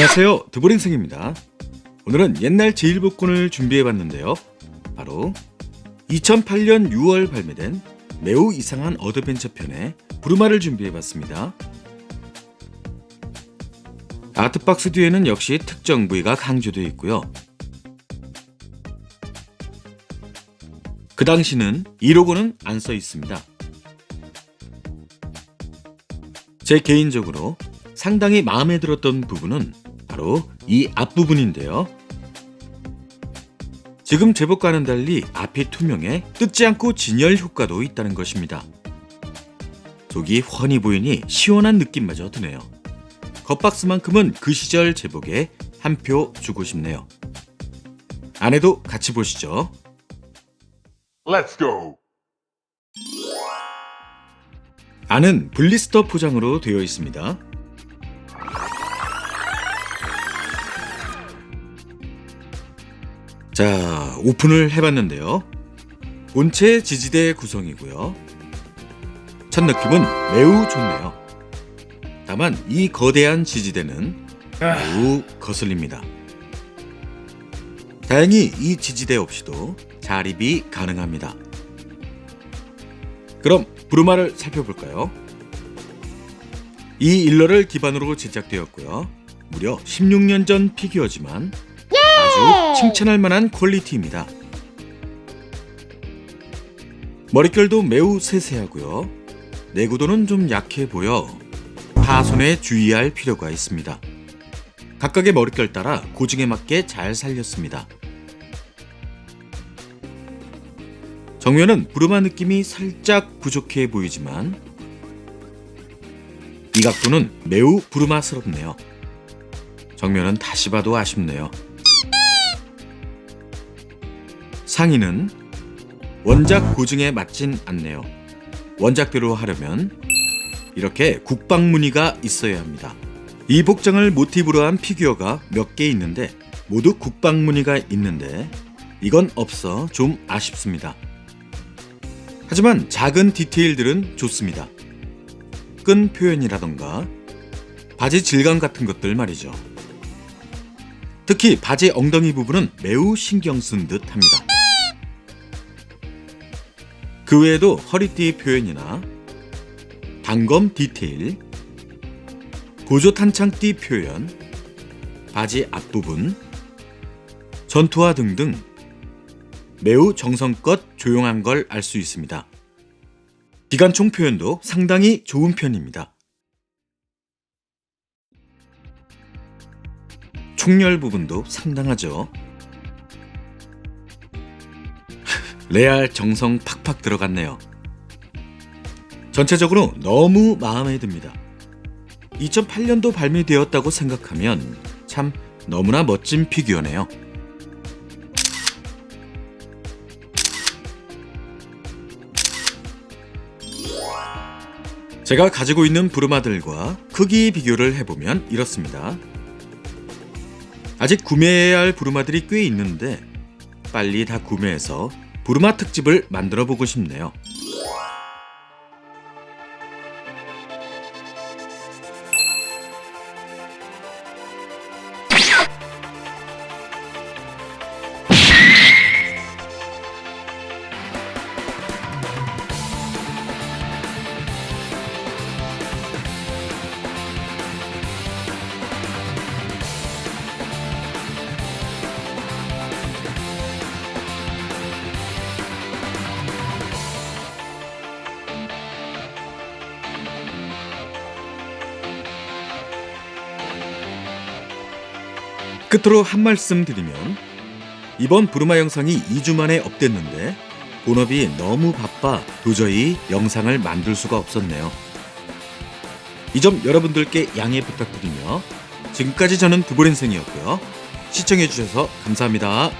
안녕하세요. 드보링생입니다. 오늘은 옛날 제일복권을 준비해봤는데요. 바로 2008년 6월 발매된 매우 이상한 어드벤처 편의 부르마를 준비해봤습니다. 아트박스 뒤에는 역시 특정 부위가 강조되어 있고요. 그 당시는 이 로고는 안 써 있습니다. 제 개인적으로 상당히 마음에 들었던 부분은 바로 이 앞부분인데요. 지금 제복과는 달리 앞이 투명해 뜯지 않고 진열 효과도 있다는 것입니다. 속이 훤히 보이니 시원한 느낌마저 드네요. 겉박스만큼은 그 시절 제복에 한 표 주고 싶네요. 안에도 같이 보시죠. Let's go. 안은 블리스터 포장으로 되어 있습니다. 자, 오픈을 해봤는데요. 본체 지지대 구성이고요. 첫 느낌은 매우 좋네요. 다만 이 거대한 지지대는 매우 거슬립니다. 다행히 이 지지대 없이도 자립이 가능합니다. 그럼 부르마를 살펴볼까요? 이 일러를 기반으로 제작되었고요. 무려 16년 전 피규어지만 아주 칭찬할 만한 퀄리티입니다. 머릿결도 매우 세세하고요. 내구도는 좀 약해 보여 파손에 주의할 필요가 있습니다. 각각의 머릿결 따라 고증에 맞게 잘 살렸습니다. 정면은 부르마 느낌이 살짝 부족해 보이지만 이 각도는 매우 부르마스럽네요. 정면은 다시 봐도 아쉽네요. 상의는 원작 고증에 맞진 않네요. 원작대로 하려면 이렇게 국방 무늬가 있어야 합니다. 이 복장을 모티브로 한 피규어가 몇 개 있는데 모두 국방 무늬가 있는데 이건 없어 좀 아쉽습니다. 하지만 작은 디테일들은 좋습니다. 끈 표현이라던가 바지 질감 같은 것들 말이죠. 특히 바지 엉덩이 부분은 매우 신경 쓴 듯 합니다. 그 외에도 허리띠 표현이나 단검 디테일, 고조 탄창띠 표현, 바지 앞부분, 전투화 등등 매우 정성껏 조용한 걸 알 수 있습니다. 기관총 표현도 상당히 좋은 편입니다. 총열 부분도 상당하죠. 레알 정성 팍팍 들어갔네요. 전체적으로 너무 마음에 듭니다. 2008년도 발매되었다고 생각하면 참 너무나 멋진 피규어네요. 제가 가지고 있는 부르마들과 크기 비교를 해보면 이렇습니다. 아직 구매해야 할 부르마들이 꽤 있는데 빨리 다 구매해서 부르마 특집을 만들어 보고 싶네요. 끝으로 한 말씀 드리면 이번 부르마 영상이 2주 만에 업됐는데 본업이 너무 바빠 도저히 영상을 만들 수가 없었네요. 이 점 여러분들께 양해 부탁드리며 지금까지 저는 두보렌생이었고요. 시청해주셔서 감사합니다.